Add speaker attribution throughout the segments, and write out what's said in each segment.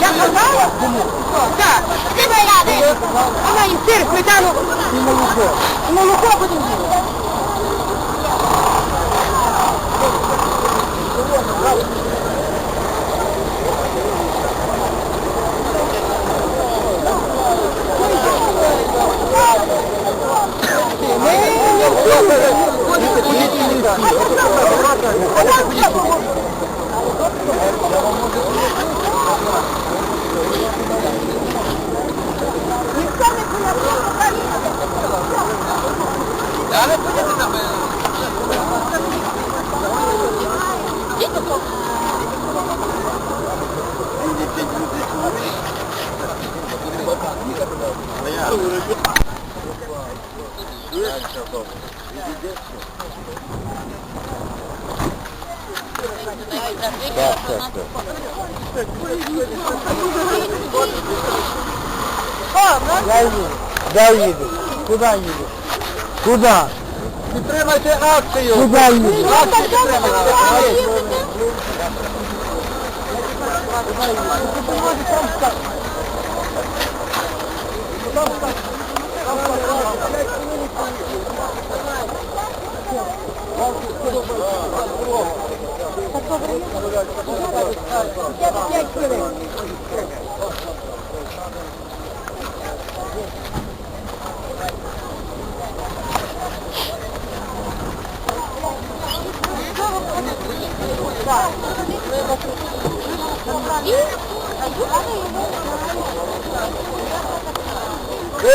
Speaker 1: Я казала? Так. Ти моя Вона їм сир, сметану. І молоко. І молоко будемо їсти.
Speaker 2: Де їдеш? Куди їдеш? Куди?
Speaker 3: Підтримайте акцію!
Speaker 2: Куди їдеш?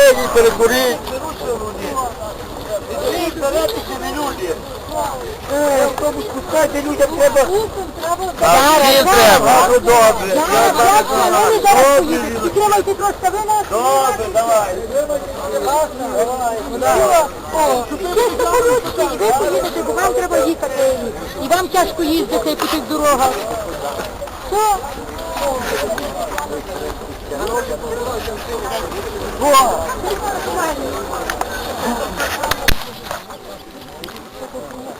Speaker 3: Вийдіть, перекуріть! Е, автобус пускайте, людям треба... Всім треба. Ну, добре.
Speaker 1: Зараз, зараз, вони зараз поїдуть. Підтримайте трошки ви нас.
Speaker 3: Добре, давай.
Speaker 1: Ви поїдете, бо вам треба їхати. І вам тяжко їздити по тих дорогах. Все.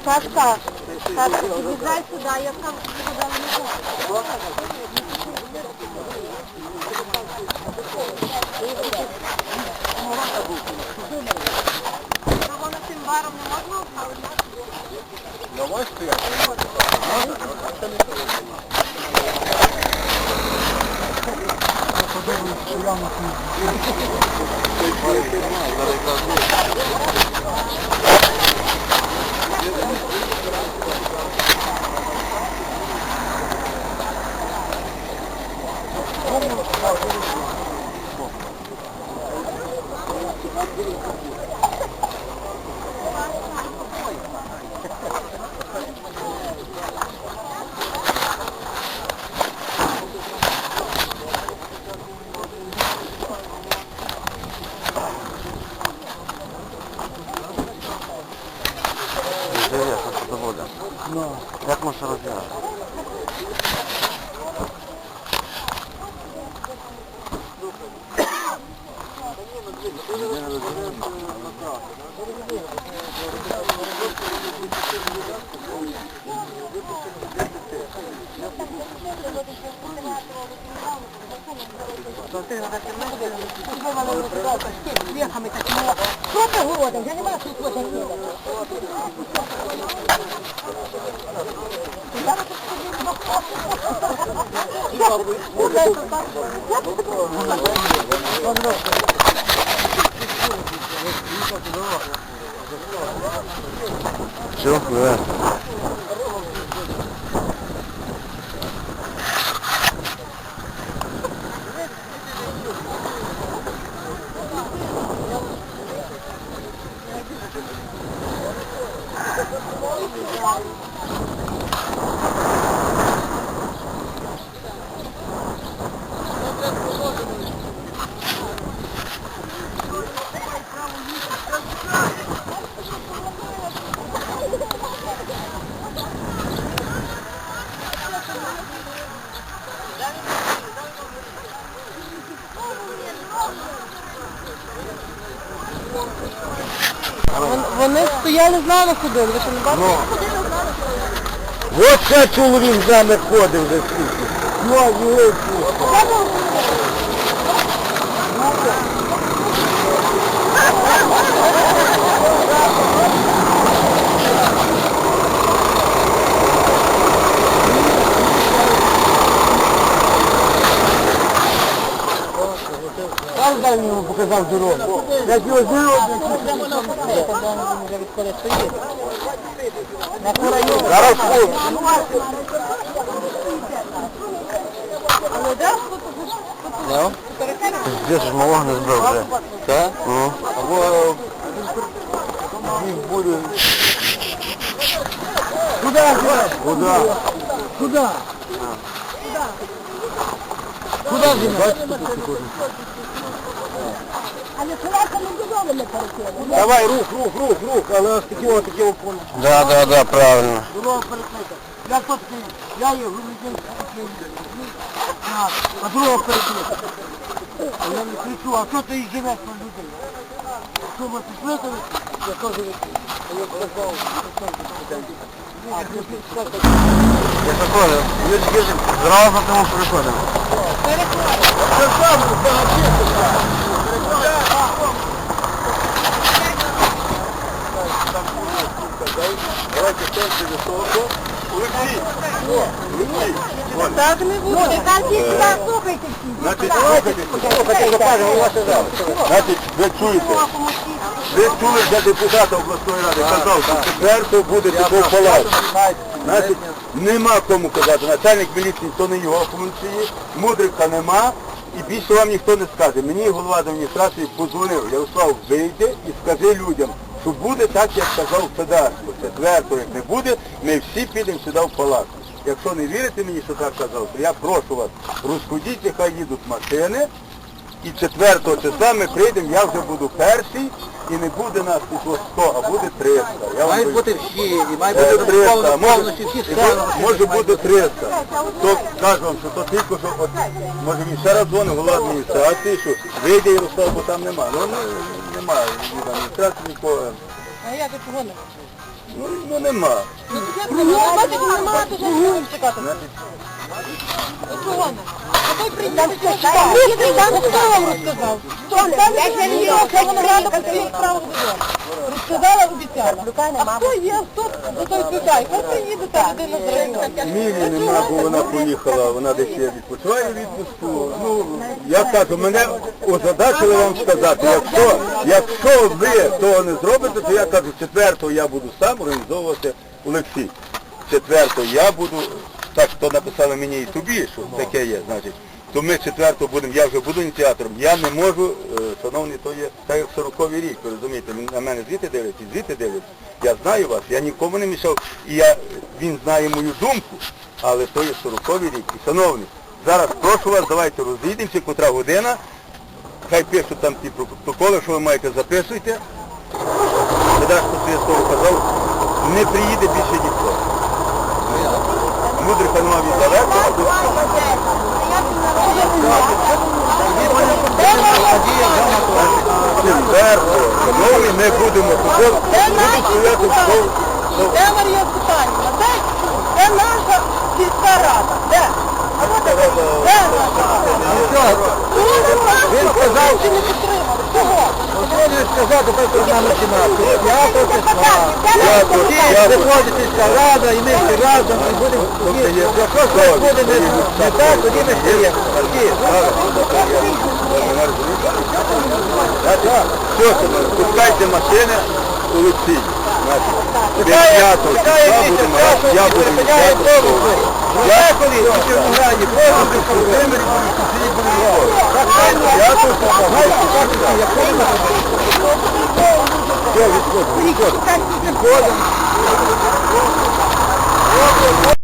Speaker 1: Сашка, Сашка, сюда, я сам сказала не можу. Вона цим баром не можна оставити?
Speaker 3: Давай стояти.
Speaker 2: Як можна розв'язати?
Speaker 1: Вехами такими. Що ти голоден? Я не маю тут водити.
Speaker 2: Все, да. Вони стояли з нами ходили, ви що не бачите? От ще чоловік з нами ходив за скільки. Ну, а йо. Сам дай йому показав дорогу. Як його знав, Зараз худ. Ну? Здесь ж малого не збив вже. Так? Ну. Або їх буде. Куда? Куда? Куда? Куда знімати? Давай, рух, рух, рух, рух, але ось такі ось такі опори. Да, да, да, правильно. Дорога перекрита. Як тут? Я є громадянський а дорога перекрита. А я не кричу, а що ти і живеш на людей? Що пішли, я кажу, а я сказав, я заходив. Люди кажуть, зразу тому переходимо. Це саме,
Speaker 3: Давайте серце високо. Олексій! Олексій!
Speaker 1: Так не буде. Так тільки слухайте всі.
Speaker 3: Значить, слухайте, слухайте, закажемо ваше зал. Значить, ви чуєте? Ви чули для депутата обласної ради, казав, що четверто буде палацу. Значить, нема кому казати. Начальник міліції, то не його функції, мудрика нема. І більше вам ніхто не скаже. Мені голова адміністрації подзвонив, Ярослав, вийди і скажи людям, що буде так, як казав Федорсько. Четверто, як не буде, ми всі підемо сюди в палац. Якщо не вірите мені, що так казав, то я прошу вас, розходіть, нехай їдуть машини, і 4 числа ми прийдемо, я вже буду перший, і не буде нас тут 100, а буде 300. Я вам
Speaker 2: Мають бути всі, і має
Speaker 3: Е,
Speaker 2: бути
Speaker 3: 300, може,
Speaker 2: повністю всі
Speaker 3: і
Speaker 2: села.
Speaker 3: може- може бути 300. То кажу вам, що то тільки, що от, може він ще раз дзвонив голова адміністрації, що вийде Ярослав, бо там нема. Ну, ну немає від адміністрації нікого.
Speaker 1: А як це погано?
Speaker 3: Ну, ну нема.
Speaker 1: Ну, бачите, немає, то чекати. Погано. А той що чекав. Хто? Я ще не вона.
Speaker 3: Мілі нема, бо вона поїхала, вона десь відпочиває відпустку. Ну, я кажу, мене озадачили вам сказати, якщо, якщо ви того не зробите, то я кажу, четвертого я буду сам організовувати Олексій. Четвертого я буду, так то написали мені і тобі, що таке є, значить. То ми четвертого будемо, я вже буду ініціатором. Я не можу, е, шановні, то є так як 40-й рік, ви розумієте, на мене звідти дивляться, звідти дивляться. Я знаю вас, я нікому не мішав, і я, він знає мою думку, але то є 40-й рік. І, шановні, зараз прошу вас, давайте розійдемося, котра година, хай пишуть там ті протоколи, що ви маєте, записуйте. Тоді, що своє слово казав, не приїде більше ніхто. Мудрика нема від далеко, а тут шановні, ми будемо тут, будуть стояти в стол.
Speaker 1: Де Марія Степанівна? Де? Де наша сільська рада? Де? А от де? Де наша?
Speaker 2: Він сказав,
Speaker 1: Чи не підтримали? Кого?
Speaker 2: Що сказати, то перед нами кімнату. Я то числа.
Speaker 3: Дякую,
Speaker 2: Всі
Speaker 3: дякую.
Speaker 2: Виходить рада, і ми всі разом, і будемо... Якщо щось буде не, не так, тоді ми стаємо.
Speaker 3: Все, пускайте машини, у
Speaker 2: Чекає,
Speaker 3: П'ятого
Speaker 2: я
Speaker 3: будемо,
Speaker 2: часу,
Speaker 3: я буду ініціатором.
Speaker 2: автобуси. Дякую, у Червонограді, повністю в Володимирі, Так само, я тут допомагаю, як повинно. Все, відходимо, відходимо. Відходимо.